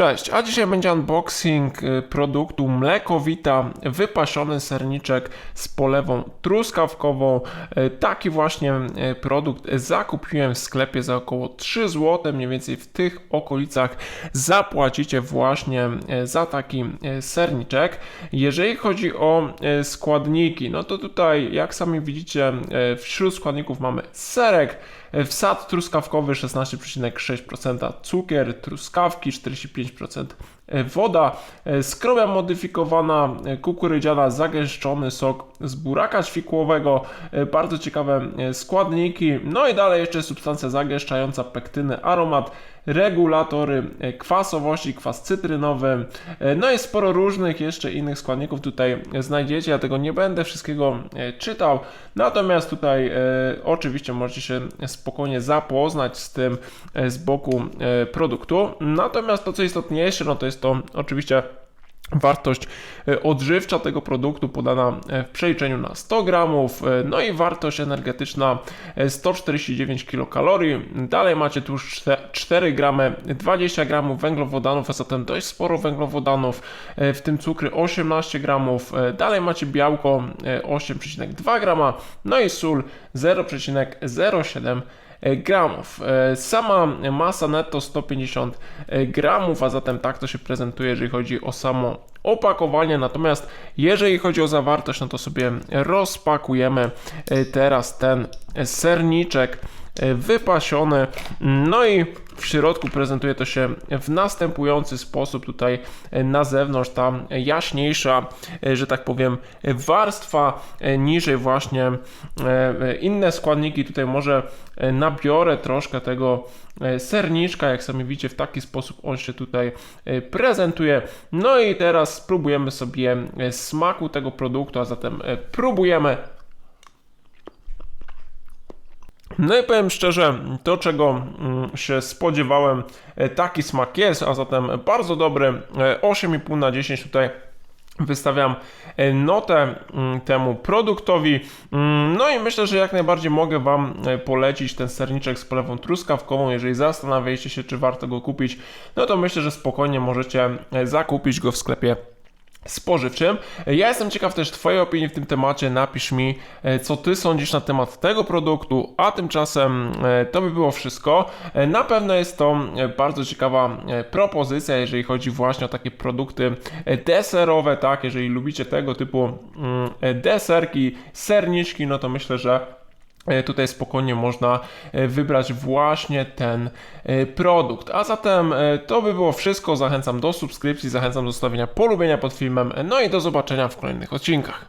Cześć, a dzisiaj będzie unboxing y, produktu Mlekowita wypasiony serniczek z polewą truskawkową. Y, Taki właśnie y, produkt zakupiłem w sklepie za około 3 zł, mniej więcej w tych okolicach zapłacicie właśnie za taki serniczek. Jeżeli chodzi o składniki, no to tutaj jak sami widzicie wśród składników mamy serek, Wsad truskawkowy 16,6%, cukier, truskawki 45%, woda, skrobia modyfikowana, kukurydziana, zagęszczony sok z buraka ćwikłowego, bardzo ciekawe składniki, no i dalej jeszcze substancja zagęszczająca, pektyny, aromat, regulatory kwasowości, kwas cytrynowy, no i sporo różnych jeszcze innych składników tutaj znajdziecie, ja tego nie będę wszystkiego e, czytał, natomiast tutaj e, oczywiście możecie się spokojnie zapoznać z tym e, z boku e, produktu, natomiast to co istotniejsze, no to jest to oczywiście Wartość e, odżywcza tego produktu podana e, w przeliczeniu na 100 gramów, e, no i wartość energetyczna e, 149 kilokalorii. Dalej macie tu już czte- 4 gramy, 20 gramów węglowodanów, a zatem dość sporo węglowodanów, w tym cukry 18 gramów. Dalej macie białko e, 8,2 grama, no i sól 0,07 gramów. E, Sama masa netto 150 gramów, a zatem tak to się prezentuje, jeżeli chodzi o samo opakowanie. Natomiast jeżeli chodzi o zawartość, no to sobie rozpakujemy e, teraz ten serniczek e, wypasiony. No i w środku prezentuje to się w następujący sposób. Tutaj e, na zewnątrz ta jaśniejsza, e, że tak powiem, warstwa, e, niżej właśnie inne składniki. Tutaj może nabiorę troszkę tego serniczka, jak sami widzicie, w taki sposób on się tutaj prezentuje. No i teraz spróbujemy sobie smaku tego produktu, a zatem próbujemy no i powiem szczerze, to czego mm, się spodziewałem, e, taki smak jest, a zatem bardzo dobry, e, 8,5 na 10 tutaj wystawiam e, notę mm, temu produktowi. Mm, No i myślę, że jak najbardziej mogę Wam e, polecić ten serniczek z polewą truskawkową. Jeżeli zastanawiacie się, czy warto go kupić, no to myślę, że spokojnie możecie e, zakupić go w sklepie spożywczym. Ja jestem ciekaw też Twojej opinii w tym temacie. Napisz mi, e, co Ty sądzisz na temat tego produktu, a tymczasem e, to by było wszystko. E, Na pewno jest to bardzo ciekawa propozycja, jeżeli chodzi właśnie o takie produkty deserowe, tak? Jeżeli lubicie tego typu mm, deserki, serniczki, no to myślę, że Tutaj spokojnie można e, wybrać właśnie ten e, produkt. A zatem e, to by było wszystko. Zachęcam do subskrypcji, zachęcam do zostawienia polubienia pod filmem. No i do zobaczenia w kolejnych odcinkach.